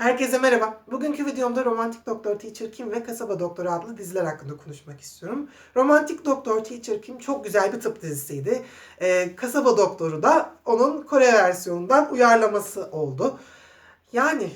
Herkese merhaba. Bugünkü videomda Romantik Doktor Teacher Kim ve Kasaba Doktoru adlı diziler hakkında konuşmak istiyorum. Romantik Doktor Teacher Kim çok güzel bir tıp dizisiydi. Ee, Kasaba Doktoru da onun Kore versiyonundan uyarlaması oldu. Yani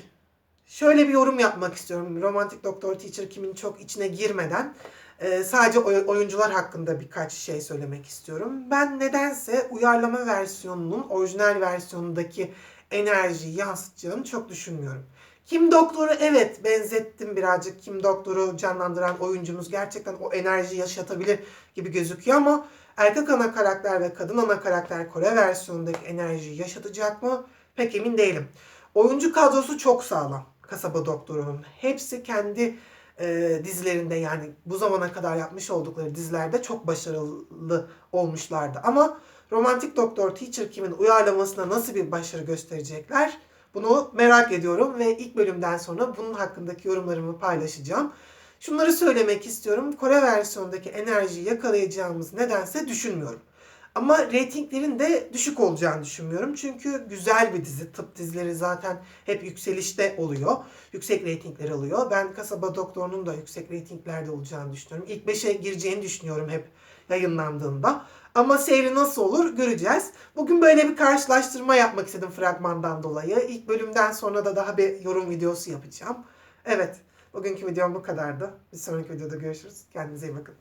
şöyle bir yorum yapmak istiyorum. Romantik Doktor Teacher Kim'in çok içine girmeden e, sadece oy- oyuncular hakkında birkaç şey söylemek istiyorum. Ben nedense uyarlama versiyonunun orijinal versiyonundaki enerjiyi yansıtacağını çok düşünmüyorum. Kim Doktor'u evet benzettim birazcık. Kim Doktor'u canlandıran oyuncumuz gerçekten o enerjiyi yaşatabilir gibi gözüküyor ama erkek ana karakter ve kadın ana karakter Kore versiyonundaki enerjiyi yaşatacak mı? Pek emin değilim. Oyuncu kadrosu çok sağlam. Kasaba Doktoru'nun. Hepsi kendi e, dizilerinde yani bu zamana kadar yapmış oldukları dizilerde çok başarılı olmuşlardı. Ama Romantik Doktor Teacher Kim'in uyarlamasına nasıl bir başarı gösterecekler? Bunu merak ediyorum ve ilk bölümden sonra bunun hakkındaki yorumlarımı paylaşacağım. Şunları söylemek istiyorum. Kore versiyondaki enerjiyi yakalayacağımız nedense düşünmüyorum. Ama reytinglerin de düşük olacağını düşünmüyorum. Çünkü güzel bir dizi. Tıp dizileri zaten hep yükselişte oluyor. Yüksek reytingler alıyor. Ben Kasaba Doktoru'nun da yüksek reytinglerde olacağını düşünüyorum. İlk 5'e gireceğini düşünüyorum hep yayınlandığında. Ama seyri nasıl olur göreceğiz. Bugün böyle bir karşılaştırma yapmak istedim fragmandan dolayı. İlk bölümden sonra da daha bir yorum videosu yapacağım. Evet, bugünkü videom bu kadardı. Bir sonraki videoda görüşürüz. Kendinize iyi bakın.